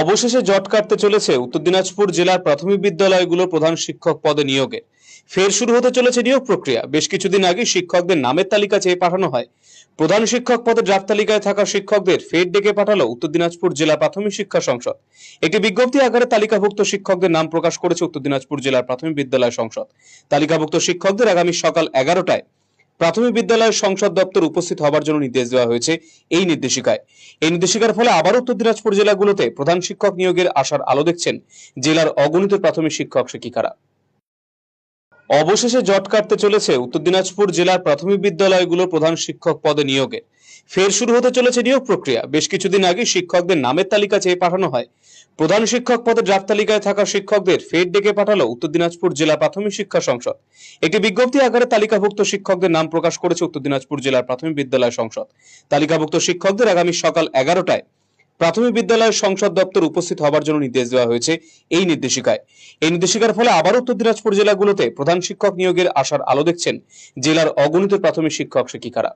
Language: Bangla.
অবশেষে জট কাটতে চলেছে উত্তর দিনাজপুর জেলার প্রাথমিক বিদ্যালয়গুলোর প্রধান শিক্ষক পদে নিয়োগে। ফের শুরু হতে চলেছে নিয়োগ প্রক্রিয়া। বেশ কিছুদিন আগে শিক্ষকদের নামের তালিকা চেয়ে পাঠানো হয়। প্রধান শিক্ষক পদে ড্রাফট তালিকায় থাকা শিক্ষকদের ফের ডেকে পাঠালো উত্তর দিনাজপুর জেলা প্রাথমিক শিক্ষা সংসদ। একটি বিজ্ঞপ্তি আকারে তালিকাভুক্ত শিক্ষকদের নাম প্রকাশ করেছে উত্তর দিনাজপুর জেলার প্রাথমিক বিদ্যালয় সংসদ। তালিকাভুক্ত শিক্ষকদের আগামী সকাল এগারোটায় প্রাথমিক বিদ্যালয়ের সংসদ দপ্তর উপস্থিত হবার জন্য নির্দেশ দেওয়া হয়েছে এই নির্দেশিকায়। এই নির্দেশিকার ফলে আবার উত্তর দিনাজপুর জেলাগুলোতে প্রধান শিক্ষক নিয়োগের আশার আলো দেখছেন। জেলার অগণিত প্রাথমিক শিক্ষক শিক্ষিকারা। অবশেষে জট কাটতে চলেছে উত্তর দিনাজপুর জেলার প্রাথমিক বিদ্যালয়গুলোর প্রধান শিক্ষক পদে নিয়োগে। ফের শুরু হতে চলেছে নিয়োগ প্রক্রিয়া। বেশ কিছুদিন আগে শিক্ষকদের নামের তালিকা চেয়ে পাঠানো হয়। প্রধান শিক্ষক পদে ড্রাফট তালিকায় থাকা শিক্ষকদের ফের ডেকে পাঠালো উত্তর দিনাজপুর জেলা প্রাথমিক শিক্ষা সংসদ। একটি বিজ্ঞপ্তি আকারে তালিকাভুক্ত শিক্ষকদের নাম প্রকাশ করেছে উত্তর দিনাজপুর জেলার প্রাথমিক বিদ্যালয় সংসদ। তালিকাভুক্ত শিক্ষকদের আগামী সকাল এগারোটায় প্রাথমিক বিদ্যালয়ের সংসদ দপ্তর উপস্থিত হবার জন্য নির্দেশ দেওয়া হয়েছে এই নির্দেশিকায়। এই নির্দেশিকার ফলে আবার উত্তর দিনাজপুর জেলাগুলোতে প্রধান শিক্ষক নিয়োগের আশার আলো দেখছেন। জেলার অগণিত প্রাথমিক শিক্ষক শিক্ষিকারা।